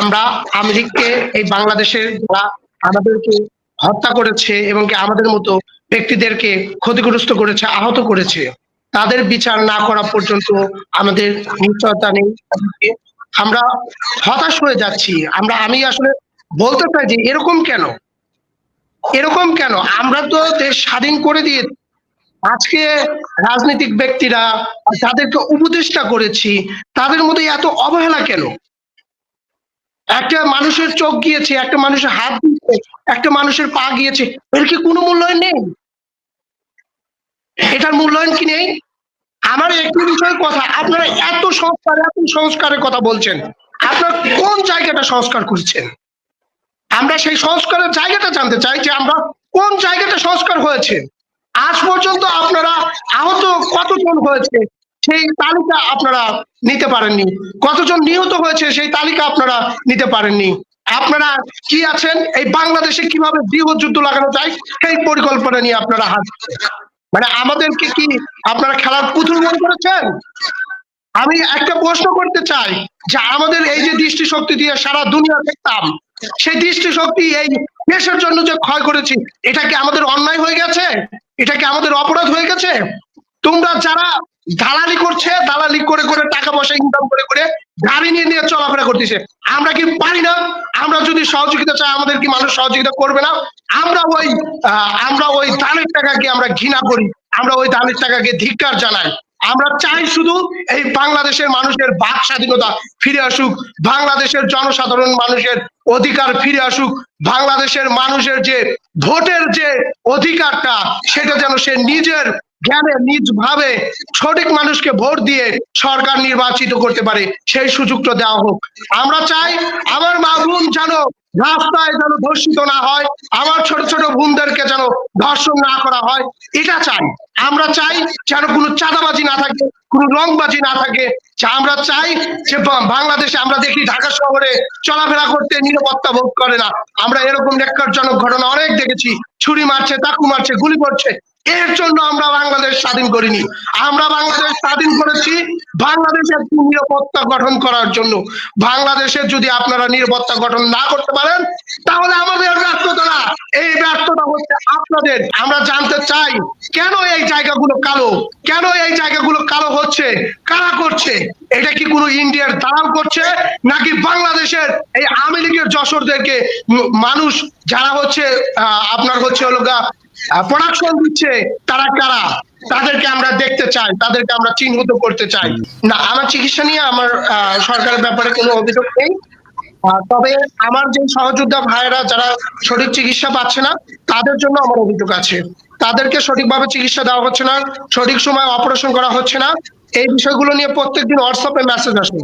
আমরা আমেরিককে, এই বাংলাদেশের যারা আমাদেরকে হত্যা করেছে এবং কি আমাদের মতো ব্যক্তিদেরকে ক্ষতিগ্রস্ত করেছে, আহত করেছে, তাদের বিচার না করা পর্যন্ত আমাদের নিশ্চয়তা নেই। আমরা হতাশ হয়ে যাচ্ছি। আমরা, আমি আসলে বলতে চাই যে এরকম কেন? এরকম কেন? আমরা তো দেশ স্বাধীন করে দিয়ে আজকে রাজনৈতিক ব্যক্তিরা যাদেরকে উপদেষ্টা করেছি, তাদের মধ্যে এত অবহেলা কেন? একটা মানুষের চোখ গিয়েছে, একটা মানুষের হাত গিয়েছে, একটা মানুষের পা গিয়েছে, এর কি কোনো মূল্যায়ন নেই? এটার মূল্যায়ন কি নেই? আমার একটি বিষয়ের কথা, আপনারা এত সংস্কার, এত সংস্কারের কথা বলছেন, আপনার কোন জায়গাটা সংস্কার করছেন? আমরা সেই সংস্কারের জায়গাটা জানতে চাই যে আমরা কোন জায়গাটা সংস্কার হয়েছে? আজ পর্যন্ত আপনারা আহত কতজন হয়েছে? সেই তালিকা আপনারা নিতে পারেননি। কতজন নিহত হয়েছে সেই তালিকা আপনারা নিতে পারেননি। আপনারা কি আছেন? এই বাংলাদেশে কীভাবে গৃহযুদ্ধ লাগানো যায়, সেই পরিকল্পনা নিয়ে আপনারা হাত মানে আমাদেরকে কি আপনারা খেলার পুতুল মনে করেছেন? আমি একটা প্রশ্ন করতে চাই যে আমাদের এই যে দৃষ্টিশক্তি দিয়ে সারা দুনিয়া দেখতাম, সেই দৃষ্টিশক্তি এই দেশের জন্য যে ক্ষয় করেছি, এটা কি আমাদের অন্যায় হয়ে গেছে? এটা কি আমাদের অপরাধ হয়ে গেছে? তোমরা যারা দালালি করছে, দালালি করে করে টাকা পয়সা ইনকাম করে করে গাড়ি নিয়ে নিয়ে চলাফেরা করতেছে। আমরা কি পারি না? আমরা যদি সহযোগিতা চাই, আমাদের কি মানুষ সহযোগিতা করবে না? আমরা ওই আমরা ওই দানের টাকাকে আমরা ঘৃণা করি, আমরা ওই দানের টাকাকে ধিক্কার জানাই। আমরা চাই শুধু এই বাংলাদেশের মানুষের বাক স্বাধীনতা ফিরে আসুক, বাংলাদেশের জনসাধারণ মানুষের অধিকার ফিরে আসুক, বাংলাদেশের মানুষের যে ভোটের যে অধিকারটা, সেটা যেন সে নিজের জ্ঞানে নিজ ভাবে সঠিক মানুষকে ভোট দিয়ে সরকার নির্বাচিত করতে পারে, সেই সুযোগটা দেওয়া হোক। আমরা চাই আমার মা বোন যেন রাস্তায় যেন ধর্ষিত না হয়, আমার ছোট ছোট বোনদেরকে যেন ধর্ষণ না করা হয়, এটা চাই। আমরা চাই যেন কোনো চাঁদাবাজি না থাকে, কোনো রংবাজি না থাকে। আমরা চাই যে বাংলাদেশে আমরা দেখি ঢাকা শহরে চলাফেরা করতে নিরাপত্তা ভোগ করে না। আমরা এরকম নেককারজনক ঘটনা অনেক দেখেছি। ছুরি মারছে তাকু মারছে, গুলি করছে। এর জন্য আমরা বাংলাদেশ স্বাধীন করিনি। আমরা বাংলাদেশ স্বাধীন করেছি বাংলাদেশের নিরাপত্তা গঠন করার জন্য। বাংলাদেশের যদি আপনারা নিরাপত্তা গঠন না করতে পারেন, তাহলে এই ব্যর্থতা হচ্ছে আপনাদের। আমরা জানতে চাই, কেন এই জায়গাগুলো কালো? কেন এই জায়গাগুলো কালো হচ্ছে? কারা করছে? এটা কি কোনো ইন্ডিয়ার দালাল করছে, নাকি বাংলাদেশের এই আওয়ামী লীগের যশোরদেরকে মানুষ, যারা হচ্ছে আপনার হচ্ছে হলো প্রোডাকশন দিচ্ছে, তারা কারা? তাদেরকে আমরা দেখতে চাই, তাদেরকে আমরা চিহ্নিত করতে চাই। না, আমার চিকিৎসা নিয়ে আমার সরকারের ব্যাপারে কোনো অভিযোগ নেই। তবে আমার যে সহযোদ্ধা ভাইয়েরা যারা সঠিক চিকিৎসা পাচ্ছে না, তাদের জন্য আমার অভিযোগ আছে। তাদেরকে সঠিকভাবে চিকিৎসা দেওয়া হচ্ছে না, সঠিক সময় অপারেশন করা হচ্ছে না। এই বিষয়গুলো নিয়ে প্রত্যেকদিন হোয়াটসঅ্যাপে মেসেজ আসে।